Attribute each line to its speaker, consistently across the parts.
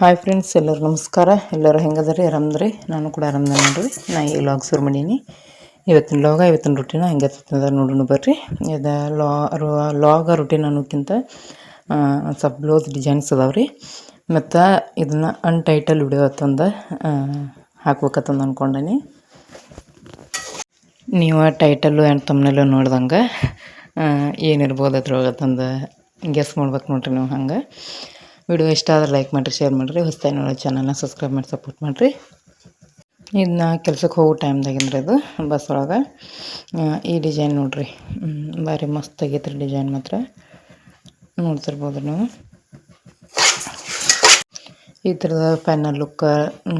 Speaker 1: Hi friends ಎಲ್ಲರೂ ನಮಸ್ಕಾರ. ಎಲ್ಲರೂ ಹೆಂಗದ್ರಿ? ಆರಾಮದ್ರಿ? ನಾನು ಕೂಡ ಆರಾಮದ ನೋಡ್ರಿ. ನಾ ಈ ಲಾಗ್ ಶುರು ಮಾಡೀನಿ. ಇವತ್ತಿನ ಲಾಗ ಇವತ್ತಿನ ರೊಟ್ಟಿನ ಹೆಂಗೆ ಇರ್ತದ ನೋಡೋಣ ಬರ್ರಿ. ಇದು ಲಾ ಲಾಗ ರೊಟ್ಟಿನ ಅನ್ನೋಕ್ಕಿಂತ ಸ್ವಲ್ಪ ಬ್ಲೌಸ್ ಡಿಸೈನ್ಸ್ ಅದಾವ್ರಿ. ಮತ್ತು ಇದನ್ನು ಅನ್ಟೈಟಲ್ ವಿಡಿಯೋ ಅಂತಂದು ಹಾಕ್ಬೇಕತ್ತಂದ ಅಂದ್ಕೊಂಡೇನಿ ನೀವು ಟೈಟಲ್ಲು ಆ್ಯಂಡ್ ತಮ್ಮನೆಲ್ಲ ನೋಡ್ದಂಗೆ ಏನಿರ್ಬೋದು ಅದ್ರೊಳಗೆ ತಂದು ಗೆಸ್ ಮಾಡ್ಬೇಕು ನೋಡ್ರಿ ನೀವು ಹಂಗೆ. ವಿಡಿಯೋ ಇಷ್ಟ ಆದ್ರೆ ಲೈಕ್ ಮಾಡಿರಿ, ಶೇರ್ ಮಾಡಿರಿ. ಹೊಸ್ದಾಗಿ ನೋಡೋ ಚಾನಲ್ನ ಸಬ್ಸ್ಕ್ರೈಬ್ ಮಾಡಿ ಸಪೋರ್ಟ್ ಮಾಡಿರಿ. ಇದನ್ನ ಕೆಲ್ಸಕ್ಕೆ ಹೋಗೋ ಟೈಮ್ದಾಗಿಂದ್ರೆ ಅದು ಬಸ್ ಒಳಗೆ. ಈ ಡಿಸೈನ್ ನೋಡಿರಿ. ಭಾರಿ ಮಸ್ತ್ ಆಗೈತ್ರಿ ಡಿಸೈನ್ ಮಾತ್ರ. ನೋಡ್ತಿರ್ಬೋದು ನೀವು. ಈ ಥರದ ಫೈನಲ್ ಲುಕ್ಕ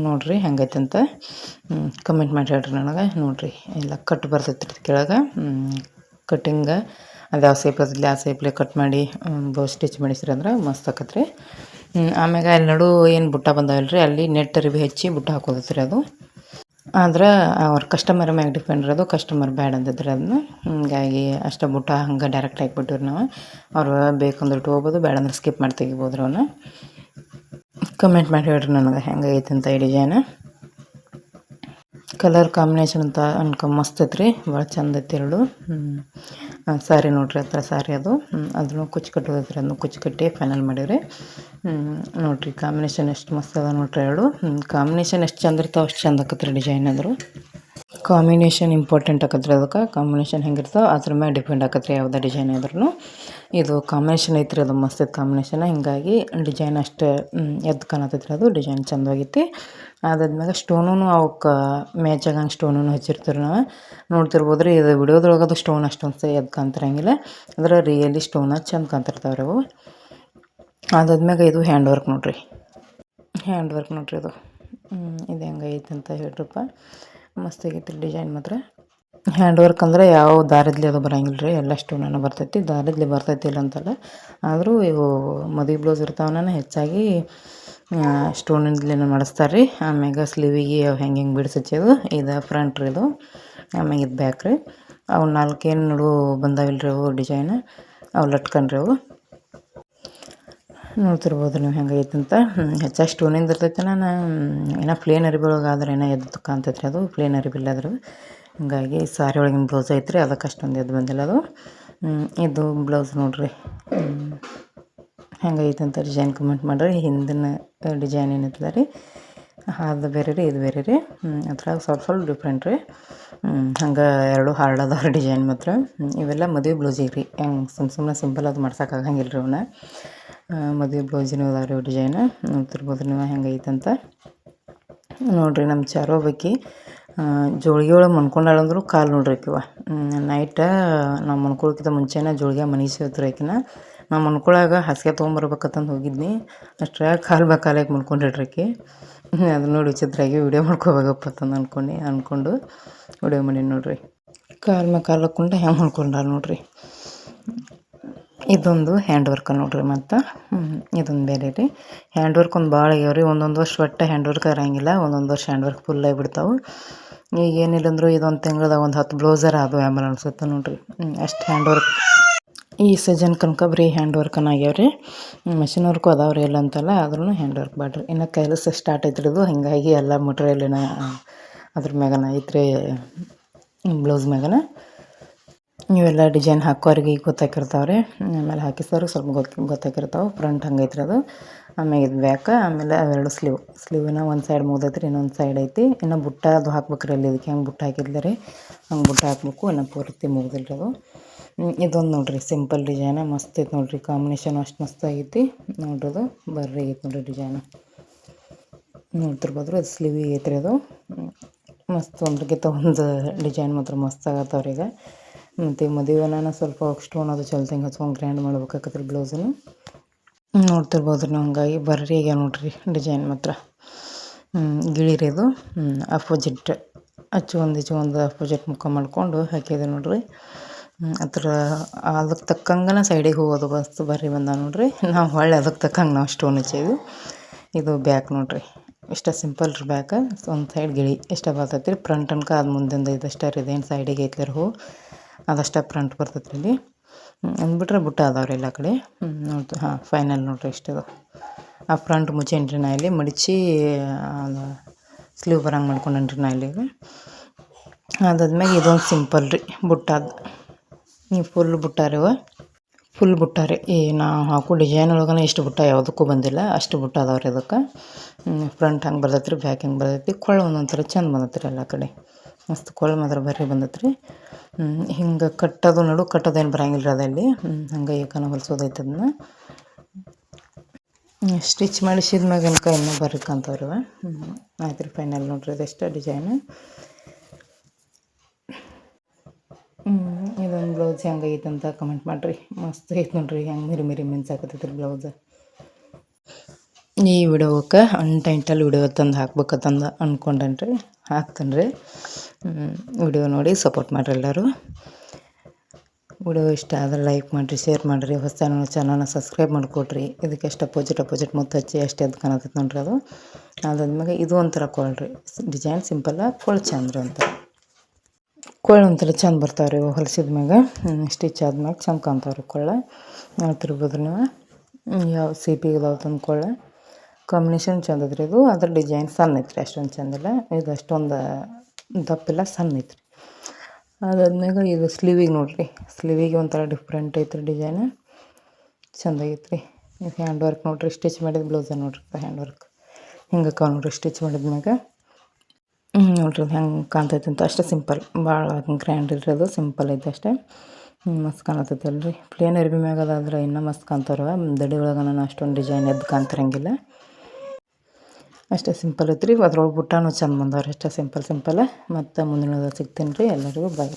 Speaker 1: ನೋಡಿರಿ ಹೆಂಗೈತೆ ಅಂತ ಕಮೆಂಟ್ ಮಾಡಿ ಹೇಳ್ರಿ ನನಗೆ. ನೋಡಿರಿ, ಎಲ್ಲ ಕಟ್ ಬರ್ತೈತ್ರಿ ಕೆಳಗೆ. ಕಟ್ಟಿಂಗ ಅದು ಯಾವ ಸೇಪ್ ಅದಿಲ್ಲ ಆ ಸೇಪ್ಲೆ ಕಟ್ ಮಾಡಿ ಬೋ ಸ್ಟಿಚ್ ಮಾಡಿಸ್ರಿ ಅಂದ್ರೆ ಮಸ್ತ್ ಆಕತ್ ರೀ ಆಮ್ಯಾಗ ಅಲ್ಲಿ ನಡು ಏನು ಬುಟ್ಟ ಬಂದಾವಲ್ಲ ಅಲ್ಲಿ ನೆಟ್ ಅರಿವಿ ಹಚ್ಚಿ ಬುಟ್ಟ ಹಾಕೋದ್ರಿ ರೀ ಅದು. ಆದ್ರೆ ಅವ್ರ ಕಸ್ಟಮರ್ ಮ್ಯಾಗ ಡಿಪೆಂಡ್ ಇರೋದು ಕಸ್ಟಮರ್ ಬ್ಯಾಡ್ ಅಂದಿದ್ರೆ ಅದನ್ನ ಹಿಂಗಾಗಿ ಅಷ್ಟು ಬುಟ್ಟ ಹಂಗೆ ಡೈರೆಕ್ಟ್ ಹಾಕ್ಬಿಟ್ಟಿವ್ರಿ ನಾವು. ಅವ್ರು ಬೇಕಂದ್ರೆ ಇಟ್ಕೋಬೋದು ಬೇಡ ಅಂದ್ರೆ ಸ್ಕಿಪ್ ಮಾಡಿ ತೆಗಿಬೋದ್ರಿ ಅವನ್ನ ಕಮೆಂಟ್ ಮಾಡಿ ಹೇಳ್ರಿ ನನಗೆ ಹೆಂಗೈತೆ ಅಂತ ಈ ಡಿಸೈನ್ ಕಲರ್ ಕಾಂಬಿನೇಷನ್ ಅಂತ ಅನ್ಕೊ ಮಸ್ತ್ ಐತ್ರಿ, ಭಾಳ ಚಂದ ಐತಿ ಎರಡು ಸಾರಿ ನೋಡ್ರಿ ಹತ್ರ ಸ್ಯಾರಿ ಅದು. ಅದನ್ನು ಕುಚ್ಚು ಕಟ್ಟೋದೈತ್ರಿ ಅದನ್ನು ಕುಚ್ಚು ಕಟ್ಟಿ ಫೈನಲ್ ಮಾಡಿವ್ರಿ. ನೋಡ್ರಿ ಕಾಂಬಿನೇಷನ್ ಎಷ್ಟು ಮಸ್ತ್ ಅದ ನೋಡ್ರಿ ಎರಡು. ಕಾಂಬಿನೇಷನ್ ಎಷ್ಟು ಚಂದ ಇರ್ತಾವೆ ಅಷ್ಟು ಚಂದ ಆಕತ್ರಿ ಡಿಸೈನ್ ಆದ್ರು ಕಾಂಬಿನೇಷನ್ ಇಂಪಾರ್ಟೆಂಟ್ ಆಕತ್ರಿ ಅದಕ್ಕೆ ಕಾಂಬಿನೇಷನ್ ಹೆಂಗಿರ್ತಾವೆ ಅದ್ರ ಮೇಲೆ ಡಿಪೆಂಡ್ ಆಕತ್ರಿ ಯಾವುದೇ ಡಿಸೈನ್ ಆದ್ರೂ ಇದು ಕಾಂಬಿನೇಷನ್ ಐತ್ರಿ ಅದು ಮಸ್ತ್ ಐತೆ ಕಾಂಬಿನೇಷನ್, ಹಿಂಗಾಗಿ ಡಿಸೈನ್ ಅಷ್ಟು ಎದ್ದು ಕಾಣತೈತ್ರಿ ಅದು ಡಿಸೈನ್ ಚಂದವಾಗೈತಿ ಅದಾದ್ಮೇಲೆ ಸ್ಟೋನು ಅವಕ್ಕೆ ಮ್ಯಾಚ್ ಆಗಂಗೆ ಸ್ಟೋನೂ ಹಚ್ಚಿರ್ತೀವಿ ನಾವು. ನೋಡ್ತಿರ್ಬೋದು ರೀ ಇದು ವಿಡಿಯೋದೊಳಗೆ ಅದು ಸ್ಟೋನ್ ಅಷ್ಟೊಂದು ಎದ್ದು ಕಾಣ್ತಿರಂಗಿಲ್ಲ. ಅಂದ್ರೆ ರಿಯಲಿ ಸ್ಟೋನ ಚಂದ ಕಾಣ್ತಿರ್ತಾವ್ರಿ ಅವು. ಅದಾದ್ಮ್ಯಾಗ ಇದು ಹ್ಯಾಂಡ್ ವರ್ಕ್ ನೋಡಿರಿ. ಹ್ಯಾಂಡ್ ವರ್ಕ್ ನೋಡ್ರಿ ಇದು. ಇದು ಹೆಂಗೈತೆ ಅಂತ ಹೇಳ್ರಪ್ಪ. ಮಸ್ತ್ ರೀ ಡಿಸೈನ್ ಮಾತ್ರ. ಹ್ಯಾಂಡ್ ವರ್ಕ್ ಅಂದ್ರೆ ಯಾವ ದಾರಿದ್ಲಿ ಅದು ಬರಂಗಿಲ್ಲ ರೀ ಎಲ್ಲ ಸ್ಟೋನನ್ನು ಬರ್ತೈತಿ ದಾರಿದ್ಲಿ ಬರ್ತೈತಿ ಇಲ್ಲ ಅಂತಲ್ಲ. ಆದರೂ ಇವು ಮದುವೆ ಬ್ಲೌಸ್ ಇರ್ತಾವನ ಹೆಚ್ಚಾಗಿ ಸ್ಟೋನಿಂದಲೇನು ಮಾಡಿಸ್ತಾರೆ ರೀ ಆಮ್ಯಾಗ ಸ್ಲೀವಿಗೆ ಅವು ಹೆಂಗೆ ಹೆಂಗೆ ಬಿಡಿಸಿದ್ದು ಇದು ಫ್ರಂಟ್ ರೀ ಇದು. ಆಮ್ಯಾಗ ಇದು ಬ್ಯಾಕ್ ರೀ ಅವು ನಾಲ್ಕೇನು ನಡು ಬಂದಾವಿಲ್ಲ ರೀ ಅವು ಡಿಸೈನ್. ಅವು ಲಟ್ಕೊಂಡ್ರಿ ಅವು. ನೋಡ್ತಿರ್ಬೋದು ನೀವು ಹೆಂಗೈತೆ ಅಂತ. ಹೆಚ್ಚಾಗಿ ಸ್ಟೋನಿಂದ ಇರ್ತೈತೆ ನಾನು ಏನೋ ಪ್ಲೇನ್ ಅರಿಬಿ ಒಳಗೆ ಆದ್ರೆ ಏನೋ ಎದ್ದು ಕಾಣ್ತೈತೆ ರೀ ಅದು ಪ್ಲೇನ್ ಅರಿಬಿಲ್ಲ ಅದ್ರದ್ದು ಹಾಗಾಗಿ ಸಾರಿ ಒಳಗಿನ ಬ್ಲೌಸ್ ಐತ್ರಿ, ಅದಕ್ಕೆ ಅಷ್ಟೊಂದು ಎದ್ದು ಬಂದಿಲ್ಲ ಅದು. ಇದು ಬ್ಲೌಸ್ ನೋಡಿರಿ. ಹೆಂಗೈತೆ ಅಂತ ಡಿಸೈನ್ ಕಮೆಂಟ್ ಮಾಡಿರಿ, ಹಿಂದಿನ ಡಿಸೈನ್ ಏನಿತ್ತಲ್ಲ ರೀ? ಅದು ಬೇರೆ ರೀ, ಇದು ಬೇರೆ ರೀ. ಅದ್ರಾಗ ಸ್ವಲ್ಪ ಸ್ವಲ್ಪ ಡಿಫ್ರೆಂಟ್ ರೀ. ಹಂಗೆ ಎರಡು ಹಾರ್ಡ್ ಡಿಸೈನ್ ಮಾತ್ರ. ಇವೆಲ್ಲ ಮದುವೆ ಬ್ಲೌಸಿಗೆ ರೀ. ಹೆಂಗೆ ಸುಮ್ಮ ಸುಮ್ಮನೆ ಸಿಂಪಲ್ ಅದು ಮಾಡ್ಸೋಕ್ಕಾಗಂಗಿಲ್ಲ ರೀ ಅವನ್ನ ಮದುವೆ ಬ್ಲೌಸಿನ ಅದಾವ ರೀ ಡಿಸೈನ್ ನೋಡ್ತಿರ್ಬೋದು ನೀವು ಹೆಂಗೈತೆ ಅಂತ ನೋಡ್ರಿ ನಮ್ಮ ಚಾರೋ ಬೇಕಿ ಜೋಳಿಗೆ ಒಳಗೆ ಮನ್ಕೊಂಡಾಳಂದ್ರು ಕಾಲು ನೋಡ್ರಿ ಆಕಿವ. ನೈಟ ನಾವು ಮನ್ಕೊಳಕ್ಕಿಂತ ಮುಂಚೆನೇ ಜೋಳಿಗೆ ಮನೆ ಸೇವ್ತ್ರಿ ಆಕಿನ. ನಾವು ಮನ್ಕೊಳಾಗ ಹಾಸಿಗೆ ತೊಗೊಂಬರ್ಬೇಕಂತಂದು ಹೋಗಿದ್ನಿ. ಅಷ್ಟ್ರಾಗ ಕಾಲು ಬಾ ಕಾಲಾಗಿ ಆಕಿ. ಅದು ನೋಡಿ ವಿಚಿತ್ರಾಗಿ ವಿಡಿಯೋ ಮಾಡ್ಕೋಬೇಕಪ್ಪ ಅಂತಂದು ಅನ್ಕೊಂಡು ಅಂದ್ಕೊಂಡು ವಿಡಿಯೋ ಮಾಡಿ ನೋಡ್ರಿ. ಕಾಲು ಮ್ಯಾಗ ಕಾಲು ಹೆಂಗೆ ಮನ್ಕೊಂಡಾಳ ನೋಡ್ರಿ. ಇದೊಂದು ಹ್ಯಾಂಡ್ ವರ್ಕ್ ನೋಡ್ರಿ ಮತ್ತೆ. ಇದೊಂದು ಬೇರೆ ರೀ. ಹ್ಯಾಂಡ್ ವರ್ಕ್ ಒಂದು ಭಾಳ ಆಗ್ಯಾವ ರೀ. ಒಂದೊಂದು ವರ್ಷ ಒಟ್ಟು ಹ್ಯಾಂಡ್ ವರ್ಕ್ ಇರಂಗಿಲ್ಲ. ಒಂದೊಂದು ವರ್ಷ ಹ್ಯಾಂಡ್ ವರ್ಕ್ ಫುಲ್ ಆಗಿಬಿಡ್ತಾವೆ ಈಗ ಏನಿಲ್ಲ ಅಂದರೂ ಇದೊಂದು ತಿಂಗ್ಳದಾಗ ಒಂದು ಹತ್ತು ಬ್ಲೌಸರ್ ಅದು ಆಮೇಲೆ ಅನ್ಸುತ್ತೆ ನೋಡ್ರಿ. ಅಷ್ಟು ಹ್ಯಾಂಡ್ ವರ್ಕ್ ಈ ಸೀಸನ್ ಕನಕ ಬರೀ ಹ್ಯಾಂಡ್ ವರ್ಕನ ಆಗ್ಯಾವ ರೀ. ಮಷಿನ್ ವರ್ಕು ಅದಾವ ರೀ ಇಲ್ಲ ಅಂತಲ್ಲ ಆದ್ರೂ ಹ್ಯಾಂಡ್ ವರ್ಕ್ ಬಾಡ್ರಿ ಇನ್ನು ಕೆಲಸ ಸ್ಟಾರ್ಟ್ ಐತ್ರಿ ಇದು. ಹಿಂಗಾಗಿ ಎಲ್ಲ ಮಟ್ರಿಯಲಿನ ಅದ್ರ ಮ್ಯಾಗನ ಐತ್ರಿ ಬ್ಲೌಸ್ ಮ್ಯಾಗನ. ಇವೆಲ್ಲ ಡಿಸೈನ್ ಹಾಕೋರಿಗೆ ಗೊತ್ತಾಗಿರ್ತಾವೆ ರೀ ಆಮೇಲೆ ಹಾಕಿಸೋರು ಸ್ವಲ್ಪ ಗೊತ್ತು ಗೊತ್ತಾಕಿರ್ತಾವೆ. ಫ್ರಂಟ್ ಹಂಗೈತ್ರಿ ಅದು. ಆಮೇಲೆ ಇದು ಬ್ಯಾಕ ಆಮೇಲೆ ಅವೆರಡು ಸ್ಲೀವ್ ಸ್ಲೀವಿನ ಒಂದು ಸೈಡ್ ಮುಗ್ದೈತ್ರಿ, ಇನ್ನೊಂದು ಸೈಡ್ ಐತಿ. ಇನ್ನು ಬುಟ್ಟ ಅದು ಹಾಕ್ಬೇಕು ರೀ ಅಲ್ಲಿ. ಇದಕ್ಕೆ ಹೆಂಗೆ ಬುಟ್ಟ ಹಾಕಿದ್ಲ ರೀ ಹಂಗೆ ಬುಟ್ಟ ಹಾಕ್ಬೇಕು. ಇನ್ನು ಪೂರ್ತಿ ಮುಗ್ದಿಲ್ಲ ರೀ ಅದು ಇದೊಂದು ನೋಡಿರಿ. ಸಿಂಪಲ್ ಡಿಸೈನ ಮಸ್ತ್ ಐತೆ ನೋಡಿರಿ. ಕಾಂಬಿನೇಷನ್ ಅಷ್ಟು ಮಸ್ತ್ ಆಗೈತಿ ನೋಡ್ರಿ ಅದು. ಬರ್ರಿ ಐತೆ ನೋಡಿರಿ ಡಿಸೈನ್ ನೋಡ್ತಿರ್ಬೋದು ಅದು ಸ್ಲೀವಿಗೆ ಐತ್ರಿ ಅದು. ಮಸ್ತ್ ಒಂದ್ರಿಗಿಂತ ಒಂದು ಡಿಸೈನ್ ಮಾತ್ರ ಮಸ್ತ್ ಆಗತ್ತವ್ರಿ ಈಗ ಮತ್ತು ಮದುವೆನ ಸ್ವಲ್ಪ ಸ್ಟೋನ್ ಅದು ಚಲ್ತಂಗೆ ಹಚ್ಕೊಂಡು ಗ್ರ್ಯಾಂಡ್ ಮಾಡ್ಬೇಕಾಗತ್ತೆ ಬ್ಲೌಸನ್ನು ನೋಡ್ತಿರ್ಬೋದು ರೀ ಹಂಗಾಗಿ ಬರ್ರಿ ಈಗ ನೋಡ್ರಿ ಡಿಸೈನ್ ಮಾತ್ರ. ಗಿಳಿ ಗಿಳಿರಿ ಇದು ಅಪೋಸಿಟ್ ಹಚ್ಚು ಒಂದು ಅಪೋಸಿಟ್ ಮುಖ ಮಾಡಿಕೊಂಡು ಹಾಕಿದೆ ನೋಡ್ರಿ. ಅದ್ರ ಅದಕ್ಕೆ ತಕ್ಕಂಗೆ ಸೈಡಿಗೆ ಹೋಗೋದು ಬಸ್ ಬರ್ರಿ ಬಂದ ನೋಡ್ರಿ. ನಾವು ಹೊಳ್ಳಿ ಅದಕ್ಕೆ ತಕ್ಕಂಗೆ ನಾವು ಸ್ಟೋನ್ ಹಚ್ಚಿದ್ವಿ ಇದು ಬ್ಯಾಕ್ ನೋಡ್ರಿ. ಇಷ್ಟ ಸಿಂಪಲ್ ರೀ ಬ್ಯಾಕ್ ಒಂದು ಸೈಡ್ ಗಿಳಿ ಇಷ್ಟ ಬರ್ತೈತಿ ರೀ ಫ್ರಂಟ್ ಅನ್ಕ ಅದು ಮುಂದಿಂದ ಇದಷ್ಟೇ ರೀ ಇದೇನು ಸೈಡಿಗೆ ಐತ್ಲರ್ ಹೂ ಅದಷ್ಟೇ ಫ್ರಂಟ್ ಬರ್ತೈತೆ ಇಲ್ಲಿ ಅಂದ್ಬಿಟ್ರೆ ಬುಟ್ಟ ಅದಾವ್ರಿ ಎಲ್ಲ ಕಡೆ. ನೋಡ್ತು, ಹಾಂ ಫೈನಲ್ ನೋಡ್ರಿ ಇಷ್ಟದು. ಆ ಫ್ರಂಟ್ ಮುಚ್ಚೇನ್ರಿ ನಾ ಇಲ್ಲಿ ಮಡಿಚಿ ಸ್ಲೀವ್ ಬರಂಗೆ ಮಾಡ್ಕೊಂಡೇನ್ರಿ ನಾ ಇಲ್ಲಿಗೆ ಅದಾದ್ಮೇಲೆ ಇದೊಂದು ಸಿಂಪಲ್ ರೀ, ಬುಟ್ಟಾದ. ನೀವು ಫುಲ್ ಬುಟ್ಟಾರಿವ ಫುಲ್ ಬುಟ್ಟಾರಿ ಈ ನಾ ಹಾಕೋ ಡಿಸೈನ್ ಒಳಗನೆ ಇಷ್ಟು ಬುಟ್ಟ ಯಾವುದಕ್ಕೂ ಬಂದಿಲ್ಲ. ಅಷ್ಟು ಬುಟ್ಟ ಅದಾವ್ರಿ ಅದಕ್ಕೆ ಫ್ರಂಟ್ ಹಂಗೆ ಬರ್ತೈತೆ ರೀ ಬ್ಯಾಕ್ ಹಂಗೆ ಬರ್ತೈತಿ. ಕೊಳ್ಳ ಒಂದೊಂಥರ ಚಂದ ಬಂದೈತೆ ರೀ ಎಲ್ಲ ಕಡೆ. ಮಸ್ತ್ ಕೊಳ್ ಮಾತ್ರ ಬರ್ರಿ ಬಂದೈತೆ ರೀ ಹಿಂಗೆ ಕಟ್ಟೋದು ನಡು ಕಟ್ಟೋದೇನು ಬರಂಗಿಲ್ಲ ರೀ ಅದಲ್ಲಿ. ಹಂಗೆ ಏಕನ ಹೊಲಿಸೋದೈತೆ ಅದನ್ನ ಸ್ಟಿಚ್ ಮಾಡಿಸಿದ ಮ್ಯಾಗ ಏನಕ ಇನ್ನೂ ಇವ. ಆಯ್ತು ರೀ ಫೈನಲ್ ನೋಡ್ರಿ ಅದೆಷ್ಟು ಡಿಸೈನ್ ಇದೊಂದು ಬ್ಲೌಸ್ ಹೆಂಗೈತೆ ಅಂತ ಕಮೆಂಟ್ ಮಾಡಿರಿ. ಮಸ್ತ್ ಐತೆ ನೋಡ್ರಿ, ಹೆಂಗೆ ಮಿರಿ ಮಿರಿ ಮಿನ್ಸಾಕತ್ತೈತೆ ರೀ ಬ್ಲೌಸ್ ಈ ವಿಡಿಯೋಕ್ಕೆ ಅನ್ಟೈಟಲ್ ವಿಡಿಯೋ ತಂದು ಹಾಕ್ಬೇಕಂತಂದು ಅಂದ್ಕೊಂಡೇನ್ರಿ ಹಾಕ್ತೇನೆ ರೀ ವಿಡಿಯೋ ನೋಡಿ ಸಪೋರ್ಟ್ ಮಾಡಿರಿ ಎಲ್ಲರೂ. ವಿಡಿಯೋ ಇಷ್ಟ ಆದರೆ ಲೈಕ್ ಮಾಡಿರಿ ಶೇರ್ ಮಾಡಿರಿ, ಹೊಸ ಚಾನಲ್ನ ಸಬ್ಸ್ಕ್ರೈಬ್ ಮಾಡಿಕೊಡ್ರಿ. ಇದಕ್ಕೆ ಎಷ್ಟು ಅಪೋಸಿಟ್ ಅಪೋಸಿಟ್ ಮುತ್ತು ಹಚ್ಚಿ ಎಷ್ಟು ಎದ್ದು ಕಾಣತೈತೆ ನೋಡ್ರಿ ಅದು. ಅದಾದ್ಮೇಲೆ ಇದು ಒಂಥರ ಕೊಳ್ರಿ. ಡಿಸೈನ್ ಸಿಂಪಲ್ಲ ಕೊಳ್ ಚಂದ ರೀ ಅಂತ ಕೊಳ್ಳ ಒಂಥರ ಚಂದ ಬರ್ತಾವ್ರಿ ರೀ ಹೊಲಿಸಿದ ಮ್ಯಾಗ. ಸ್ಟಿಚ್ ಆದ್ಮ್ಯಾಗ ಚಂದ ಕಾಣ್ತಾವೆ ರೀ ಕೊಳ್ಳ ತಿರ್ಬೋದು ನೀವು. ಯಾವ ಸಿಪಿ ಇದಾವೆ ತಂದು ಕೊಳ್ಳ. ಕಾಂಬಿನೇಷನ್ ಚಂದ ಇದು. ಅದ್ರ ಡಿಸೈನ್ ಸಣ್ಣ ಐತ್ರಿ, ಅಷ್ಟೊಂದು ಚಂದಿಲ್ಲ ಇದು ಅಷ್ಟೊಂದು ದಪ್ಪಿಲ್ಲ ಸಣ್ಣ ಐತ್ರಿ. ಅದಾದ್ಮ್ಯಾಗ ಇದು ಸ್ಲೀವಿಗೆ ನೋಡಿರಿ. ಸ್ಲೀವಿಗೆ ಒಂಥರ ಡಿಫ್ರೆಂಟ್ ಐತ್ರಿ ಡಿಸೈನ್ ಚಂದ ಐತ್ರಿ. ಇದು ಹ್ಯಾಂಡ್ ವರ್ಕ್ ನೋಡಿರಿ ಸ್ಟಿಚ್ ಮಾಡಿದ ಬ್ಲೌಸ ನೋಡ್ರಿ ಹ್ಯಾಂಡ್ ವರ್ಕ್ ಹಿಂಗೆ ಕಾ ನೋಡಿರಿ ಸ್ಟಿಚ್ ಮಾಡಿದ್ಮ್ಯಾಗ. ನೋಡ್ರಿ ಹೆಂಗೆ ಕಾಣ್ತೈತೆ ಅಂತ. ಅಷ್ಟೇ ಸಿಂಪಲ್ ಭಾಳ ಗ್ರ್ಯಾಂಡ್ ಇಲ್ರಿ ಅದು. ಸಿಂಪಲ್ ಐತೆ ಅಷ್ಟೇ. ಮಸ್ತ್ ಕಾಣತೈತೆ ಅಲ್ರಿ ಪ್ಲೇನ್ ಅರ್ಬಿ ಮ್ಯಾಗ ಅದಾದ್ರೆ ಇನ್ನೂ ಮಸ್ತ್ ಕಾಣ್ತಾರ ದಡಿ ಒಳಗೆ ನಾನು ಅಷ್ಟೊಂದು ಡಿಸೈನ್ ಎದ್ದು ಕಾಣ್ತಿರಂಗಿಲ್ಲ. ಅಷ್ಟೇ ಸಿಂಪಲ್ ಐತ್ರಿ ಅದ್ರೊಳಗೆ ಬುಟ್ಟಾನು ಚಂದ ರೀ ಅಷ್ಟೇ ಸಿಂಪಲ್ ಸಿಂಪಲ್. ಮತ್ತು ಮುಂದಿನ ಸಿಗ್ತೀನಿ ರೀ ಎಲ್ಲರಿಗೂ. ಬಾಯ್